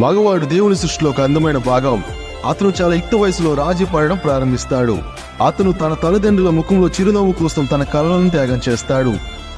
మగవాడు దేవుని సృష్టిలో ఒక అందమైన భాగం. అతను చాలా యుక్త వయసులో రాజీ పడడం ప్రారంభిస్తాడు. అతను తన తల్లిదండ్రుల ముఖంలో చిరునవ్వు కోసం తన కలలను త్యాగం చేస్తాడు.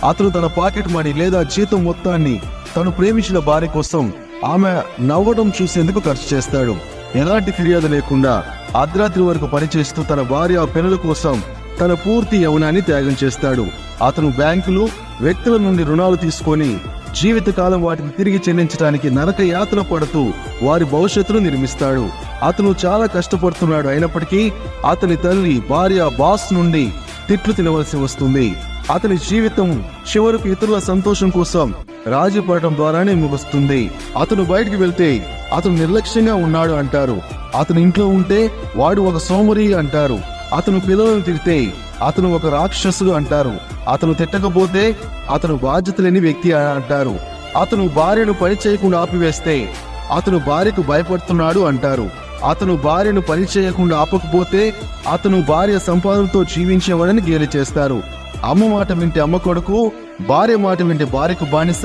అతను తన పాకెట్ మనీ లేదా జీతం మొత్తాన్ని తను ప్రేమించిన భార్య కోసం ఆమె నవ్వడం చూసేందుకు ఖర్చు చేస్తాడు. ఎలాంటి ఫిర్యాదు లేకుండా అర్ధరాత్రి వరకు పనిచేస్తూ తన భార్య పిల్లల కోసం తన పూర్తి యవనాన్ని త్యాగం చేస్తాడు. అతను బ్యాంకులు వ్యక్తుల నుండి రుణాలు తీసుకొని జీవితకాలం వాటిని తిరిగి చెల్లించడానికి నరక యాతన పడుతూ వారి భవిష్యత్తును నిర్మిస్తాడు. అతను చాలా కష్టపడుతున్నాడు. అయినప్పటికీ అతని తల్లి భార్య బాస్ నుండి తిట్లు తినవలసి వస్తుంది. అతని జీవితం చివరకు ఇతరుల సంతోషం కోసం రాజీ పడటం ద్వారానే ముగుస్తుంది. అతను బయటికి వెళ్తే అతను నిర్లక్ష్యంగా ఉన్నాడు అంటారు. అతను ఇంట్లో ఉంటే వాడు ఒక సోమరి అంటారు. అతను పిల్లలను తిడితే అతను ఒక రాక్షసుడు అంటారు. అతను తిట్టకపోతే అతను బాధ్యత లేని వ్యక్తి అంటారు. అతను భార్యను పని చేయకుండా ఆపివేస్తే అతను భార్యకు భయపడుతున్నాడు అంటారు. అతను భార్యను పని చేయకుండా ఆపకపోతే అతను భార్య సంపాదనతో జీవించేవాడని గేలి చేస్తారు. అమ్మ మాట వింటే అమ్మ కొడుకు భార్య మాట వింటే భార్యకు బానిస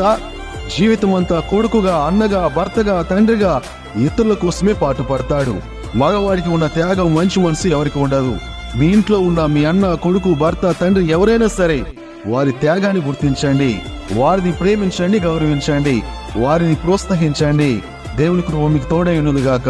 జీవితం అంతా కొడుకుగా అన్నగా భర్తగా తండ్రిగా ఇతరుల కోసమే పాటుపడతాడు. మగవాడికి ఉన్న త్యాగం మంచి మనసు ఎవరికి ఉండదు. మీ ఇంట్లో ఉన్న మీ అన్న కొడుకు భర్త తండ్రి ఎవరైనా సరే వారి త్యాగాన్ని గుర్తించండి వారిని ప్రేమించండి గౌరవించండి వారిని ప్రోత్సహించండి. దేవుని కృప మీకు తోడై గాక